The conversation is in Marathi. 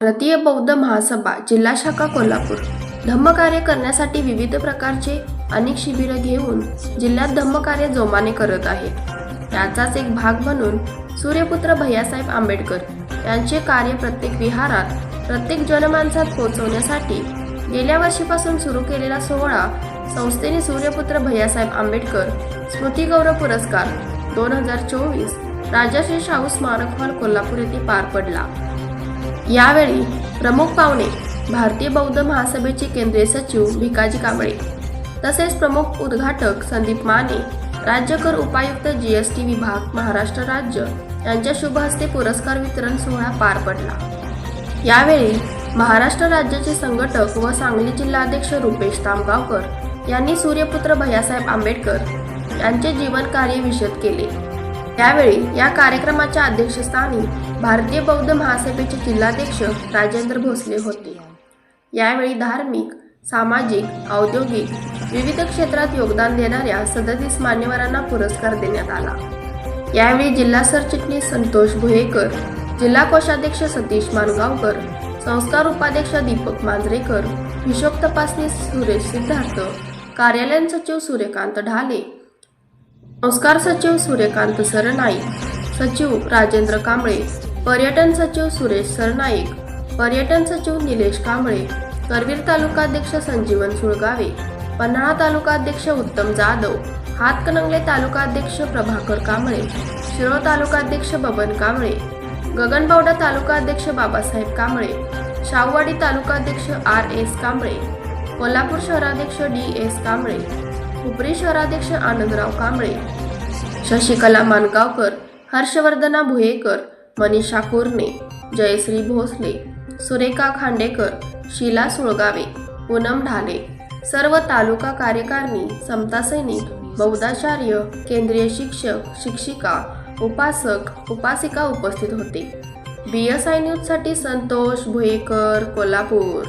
भारतीय बौद्ध महासभा जिल्हा शाखा कोल्हापूर. धम्मकार्य करण्यासाठी विविध प्रकारचे अनेक शिबिरं घेऊन जिल्ह्यात धम्मकार्य जोमाने करत आहे त्याचाच एक भाग म्हणून सूर्यपुत्र भैयासाहेब आंबेडकर यांचे कार्य प्रत्येक विहारात प्रत्येक जनमानसात पोहोचवण्यासाठी गेल्या वर्षीपासून सुरू केलेला सोहळा संस्थेने सूर्यपुत्र भैयासाहेब आंबेडकर स्मृतिगौरव पुरस्कार दोन हजार चोवीस राजाश्री शाहू स्मारक हॉल कोल्हापूर येथे पार पडला. यावेळी प्रमुख पाहुणे भारतीय बौद्ध महासभेचे केंद्रीय सचिव भिकाजी कांबळे तसेच प्रमुख उद्घाटक संदीप माने राज्यकर उपायुक्त जी एस टी विभाग महाराष्ट्र राज्य यांच्या शुभ हस्ते पुरस्कार वितरण सोहळा पार पडला. यावेळी महाराष्ट्र राज्याचे संघटक व सांगली जिल्हाध्यक्ष रुपेश तामगावकर यांनी सूर्यपुत्र भैयासाहेब आंबेडकर यांचे जीवन कार्य विशद केले. यावेळी या कार्यक्रमाच्या अध्यक्षस्थानी भारतीय बौद्ध महासभेचे जिल्हाध्यक्ष राजेंद्र भोसले होते. यावेळी धार्मिक सामाजिक औद्योगिक विविध क्षेत्रात योगदान देणाऱ्या सदतीस मान्यवरांना पुरस्कार देण्यात आला. यावेळी जिल्हा सरचिटणीस संतोष भुयेकर जिल्हा कोषाध्यक्ष सतीश मानगावकर संस्कार उपाध्यक्ष दीपक मांजरेकर हिशोब तपासणी सुरेश सिद्धार्थ कार्यालयीन सचिव सूर्यकांत ढाले संस्कार सचिव सूर्यकांत सरनाईक सचिव राजेंद्र कांबळे पर्यटन सचिव सुरेश सरनाईक पर्यटन सचिव निलेश कांबळे करवीर तालुकाध्यक्ष संजीवन सुळगावे पन्हाळा तालुकाध्यक्ष उत्तम जाधव हातकणंगले तालुकाध्यक्ष प्रभाकर कांबळे शिरोळ तालुकाध्यक्ष बबन कांबळे गगनबावडा तालुका अध्यक्ष बाबासाहेब कांबळे शाहूवाडी तालुकाध्यक्ष आर एस कांबळे कोल्हापूर शहराध्यक्ष डी एस कांबळे हुपरी शहराध्यक्ष आनंदराव कांबळे शशिकला मानगावकर हर्षवर्धना भुयेकर मनीषा कोरणे जयश्री भोसले सुरेखा खांडेकर शीला सुळगावे पूनम ढाले सर्व तालुका कार्यकारिणी समता सैनिक बौद्धाचार्य केंद्रीय शिक्षक शिक्षिका उपासक उपासिका उपस्थित होते. बी एस आय न्यूजसाठी संतोष भुईकर कोल्हापूर.